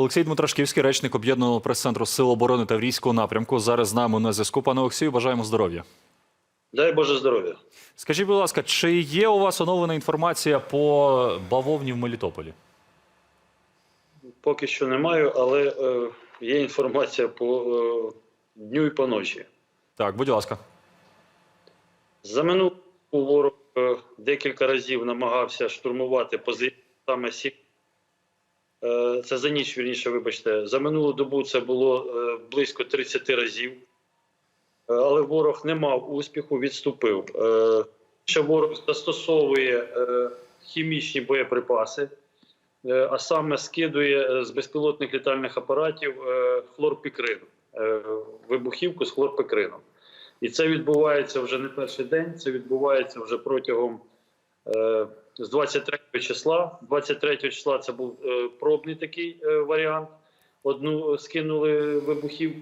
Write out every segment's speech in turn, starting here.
Олексій Дмитрашківський, речник об'єднаного прес-центру Сил оборони Таврійського напрямку. Зараз з нами на зв'язку. Пане Олексію, бажаємо здоров'я. Дай Боже здоров'я. Скажіть, будь ласка, чи є у вас оновлена інформація по бавовні в Мелітополі? Поки що не маю, але е, є інформація по е, дню і по ночі. Так, будь ласка. За минулу ворог е, декілька разів намагався штурмувати позиції саме сі. Е, це за ніч, вірніше, вибачте. За минулу добу це було е, близько 30 разів. Е, але ворог не мав успіху, відступив. Ще ворог застосовує хімічні боєприпаси, а саме скидує з безпілотних літальних апаратів хлорпікрин, вибухівку з хлорпікрином. І це відбувається вже не перший день, це відбувається вже протягом з 23 числа. 23 числа це був е, пробний такий е, варіант. Одну скинули вибухівку,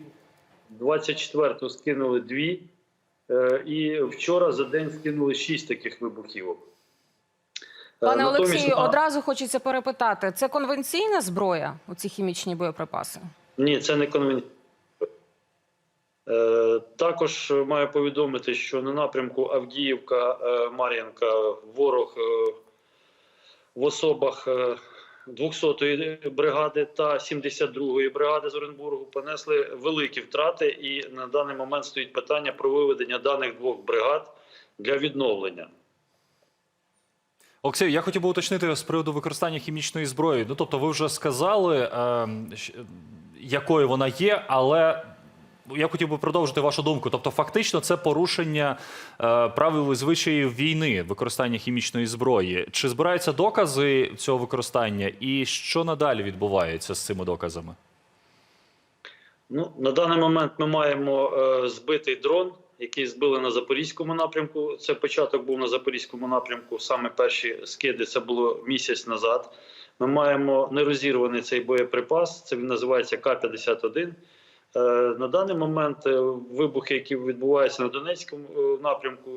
24-го скинули дві, е, і вчора за день скинули шість таких вибухівок. Е, Пане натомість Олексію, на- одразу хочеться перепитати: це конвенційна зброя, оці хімічні боєприпаси? Ні, це не конвенційно. Е, також маю повідомити, що на напрямку Авдіївка е, Мар'їнка ворог е, в особах е, 200-ї бригади та 72-ї бригади з Оренбургу понесли великі втрати, і на даний момент стоїть питання про виведення даних двох бригад для відновлення. Олексій, я хотів би уточнити з приводу використання хімічної зброї. Ну, тобто, ви вже сказали, е, якою вона є, але я хотів би продовжити вашу думку. Тобто, фактично, це порушення е, правил і звичаїв війни, використання хімічної зброї. Чи збираються докази цього використання, і що надалі відбувається з цими доказами? Ну, на даний момент ми маємо е, збитий дрон, який збили на запорізькому напрямку. Це початок був на запорізькому напрямку. Саме перші скиди це було місяць назад. Ми маємо нерозірваний цей боєприпас. Це він називається К-51. Е, на даний момент е, вибухи, які відбуваються на Донецькому е, напрямку,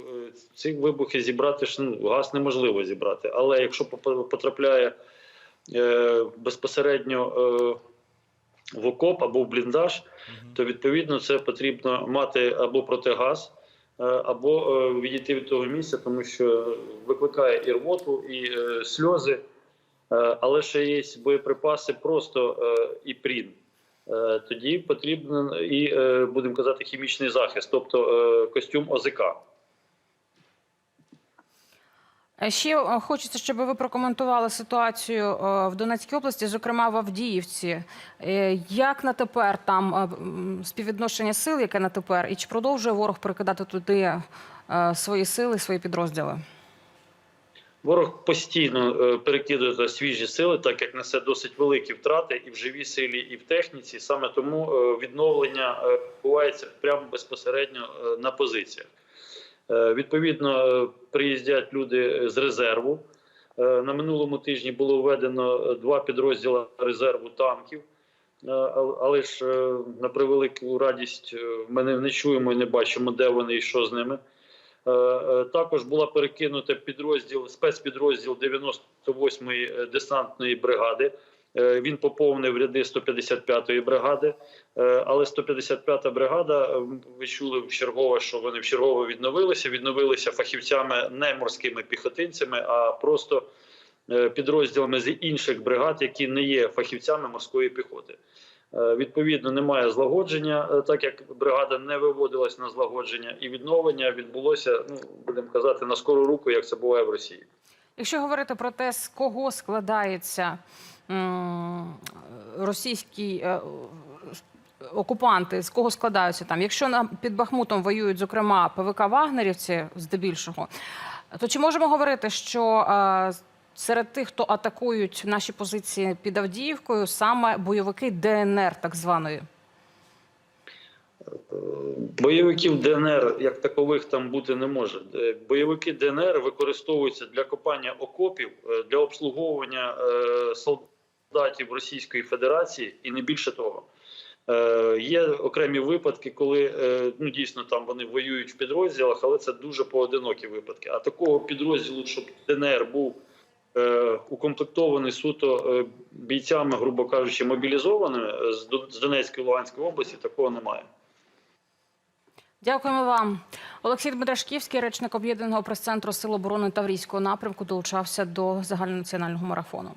ці вибухи зібрати ну, газ неможливо зібрати. Але якщо потрапляє безпосередньо в окоп або в бліндаж, то відповідно це потрібно мати або протигаз, або відійти від того місця, тому що викликає і рвоту, і сльози. Але ще є боєприпаси просто і прін. Е, Тоді потрібен і, е, будемо казати, хімічний захист, тобто е, костюм ОЗК. Ще хочеться, щоб ви прокоментували ситуацію в Донецькій області, зокрема в Авдіївці. Як на тепер там співвідношення сил, яке на тепер, і чи продовжує ворог перекидати туди свої сили, свої підрозділи? Ворог постійно е, перекидує свіжі сили, так як несе досить великі втрати і в живій силі, і в техніці. Саме тому е, відновлення е, відбувається прямо безпосередньо на позиціях. Відповідно, приїздять люди з резерву. На минулому тижні було введено два підрозділи резерву танків. Але ж на превелику радість ми не чуємо і не бачимо, де вони і що з ними. Е, е, Також була перекинута підрозділ спецпідрозділ 98-ї десантної бригади. Е, Він поповнив ряди 155-ї бригади, Е, але 155-та бригада, е, ви чули в чергове, що вони в чергове відновилися. Відновилися фахівцями не морськими піхотинцями, а просто е, підрозділами з інших бригад, які не є фахівцями морської піхоти. Е, Відповідно, немає злагодження, е, так як бригада не виводилась на злагодження, і відновлення відбулося, ну будемо казати, на скору руку, як це буває в Росії. Якщо говорити про те, з кого складається російський е, окупанти, з кого складаються там, якщо на під Бахмутом воюють, зокрема, ПВК Вагнерівці, здебільшого, то чи можемо говорити, що серед тих, хто атакують наші позиції під Авдіївкою, саме бойовики ДНР, так званої? Бойовиків ДНР як такових там бути не може. Е, Бойовики ДНР використовуються для копання окопів, е, для обслуговування е, солдатів Російської Федерації і не більше того. Є окремі випадки, коли ну дійсно там вони воюють в підрозділах, але це дуже поодинокі випадки. А такого підрозділу, щоб ДНР був укомплектований суто е, бійцями, грубо кажучи, мобілізованими е, з Донецької Луганської області, такого немає. Дякуємо вам. Олексій Дмитрашківський, речник об'єднаного прес-центру Сил оборони Таврійського напрямку, долучався до загальнонаціонального марафону.